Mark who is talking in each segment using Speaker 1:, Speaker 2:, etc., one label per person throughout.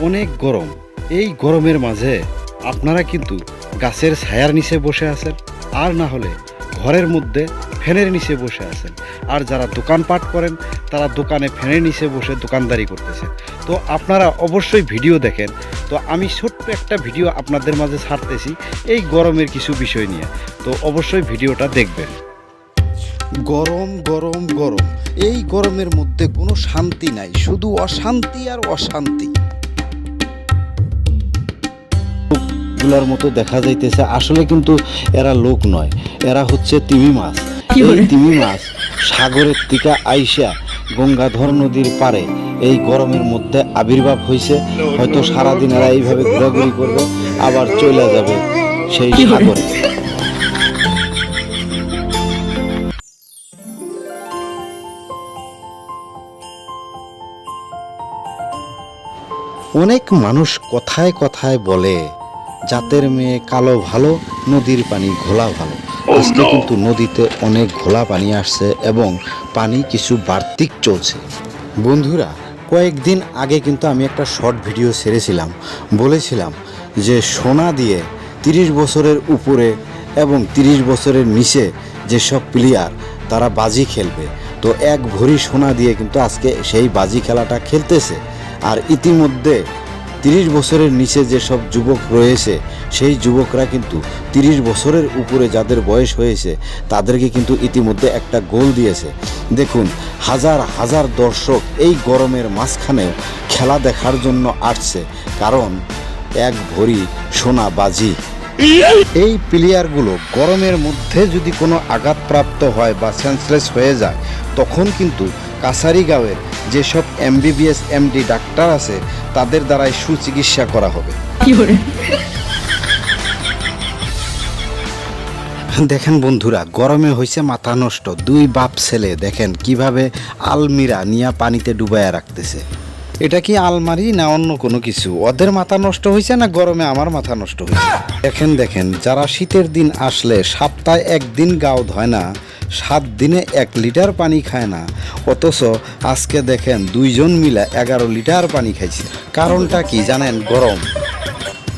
Speaker 1: অনেক গরম। এই গরমের মাঝে আপনারা কিন্তু গাছের ছায়ার নিচে বসে আছেন, আর না হলে ঘরের মধ্যে ফ্যানের নিচে বসে আছেন। আর যারা দোকানপাট করেন, তারা দোকানে ফ্যানের নিচে বসে দোকানদারি করতেছে। তো আপনারা অবশ্যই ভিডিও দেখেন। তো আমি ছোট্ট একটা ভিডিও আপনাদের মাঝে ছাড়তেছি এই গরমের কিছু বিষয় নিয়ে। তো অবশ্যই ভিডিওটা দেখবেন। গরম গরম গরম। এই গরমের মধ্যে কোনো শান্তি নাই। শুধু অশান্তি আর অশান্তি। গুলার মতো দেখা যাইতেছে। আসলে কিন্তু এরা লোক নয় এরা হচ্ছে তিমি মাছ। এই তিমি মাছ সাগরের টিকা আইসা গঙ্গাধর নদীর পারে এই গরমের মধ্যে আবির্ভাব হয়েছে হয়তো সারাদিন এরা এইভাবে ঘোরাঘুরি করবে আবার চলে যাবে সেই সাগরে। অনেক মানুষ কথায় কথায় বলে জাতের মেয়ে কালো ভালো নদীর পানি ঘোলা ভালো। আজকে কিন্তু নদীতে অনেক ঘোলা পানি আসছে এবং পানি কিছু বার্তিক চলছে। বন্ধুরা কয়েকদিন আগে কিন্তু আমি একটা শর্ট ভিডিও ছেড়েছিলাম। বলেছিলাম যে সোনা দিয়ে তিরিশ বছরের উপরে এবং তিরিশ বছরের নিচে যেসব প্লেয়ার তারা বাজি খেলবে। তো এক ভরি সোনা দিয়ে কিন্তু আজকে সেই বাজি খেলাটা খেলতেছে। আর ইতিমধ্যে তিরিশ বছরের নিচে যেসব যুবক রয়েছে, সেই যুবকরা কিন্তু তিরিশ বছরের উপরে যাদের বয়স হয়েছে, তাদেরকে কিন্তু ইতিমধ্যে একটা গোল দিয়েছে। দেখুন, হাজার হাজার দর্শক এই গরমের মাঝখানেও খেলা দেখার জন্য আসছে, কারণ এক ভরি সোনা বাজি এই প্লেয়ারগুলো গরমের মধ্যে যদি কোনো আঘাতপ্রাপ্ত হয় বা সেন্সলেস হয়ে যায়, তখন কিন্তু কাছারিগাঁওয়ের যেসব এমবিবিএস এমডি ডাক্তার আছে তাদের দ্বারাই সুচিকিৎসা করা হবে। দেখেন বন্ধুরা গরমে হয়েছে মাথা নষ্ট। দুই বাপ ছেলে দেখেন কীভাবে আলমিরা নিয়া পানিতে ডুবাইয়া রাখতেছে। এটা কি আলমারি না অন্য কোনো কিছু? ওদের মাথা নষ্ট হয়েছে না গরমে আমার মাথা নষ্ট হয়েছে দেখেন দেখেন যারা শীতের দিন আসলে সপ্তাহে একদিন গাও ধয় না সাত দিনে এক লিটার পানি খায় না। অথচ আজকে দেখেন দুইজন মিলে এগারো লিটার পানি খাইছে। কারণটা কি জানেন? গরম।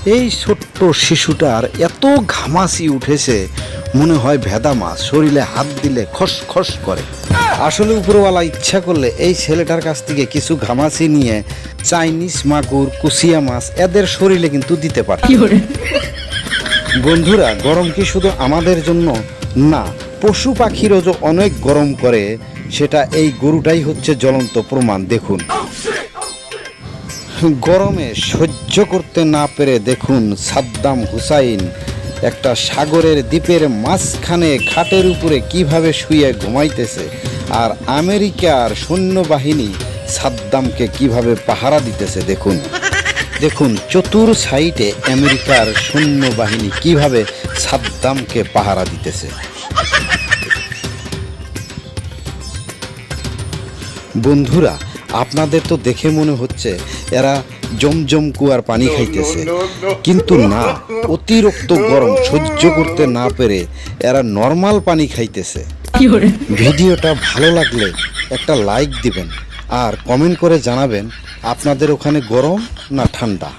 Speaker 1: এই ছোট্ট শিশুটার এত ঘামাসি উঠেছে মনে হয় ভেদা মাছ। শরীরে হাত দিলে খস খস করে। আসলে উপরওয়ালা ইচ্ছা করলে এই ছেলেটার কাছ থেকে কিছু ঘামাসি নিয়ে চাইনিজ মাগুর কুসিয়া মাছ এদের শরীরে কিন্তু দিতে পারে। বন্ধুরা গরম কি শুধু আমাদের জন্য? না পশু পাখিরও যে অনেক গরম করে, সেটা এই গরুটাই হচ্ছে জ্বলন্ত প্রমাণ, দেখুন। গরমে সহ্য করতে না পেরে দেখুন সাদ্দাম হুসাইন একটা সাগরের দ্বীপের মাঝখানে খাটের উপরে কীভাবে শুয়ে ঘুমাইতেছে, আর আমেরিকার সৈন্যবাহিনী সাদ্দামকে কীভাবে পাহারা দিতেছে, দেখুন। দেখুন, চতুর সাইডে আমেরিকার সৈন্যবাহিনী কীভাবে সাদ্দামকে পাহারা দিতেছে। বন্ধুরা আপনাদের তো দেখে মনে হচ্ছে এরা জমজম কুয়ার পানি খাইতেছে। কিন্তু না অতিরিক্ত গরম সহ্য করতে না পেরে এরা নর্মাল পানি খাইতেছে। ভিডিওটা ভালো লাগলে একটা লাইক দিবেন আর কমেন্ট করে জানাবেন আপনাদের ওখানে গরম না ঠান্ডা।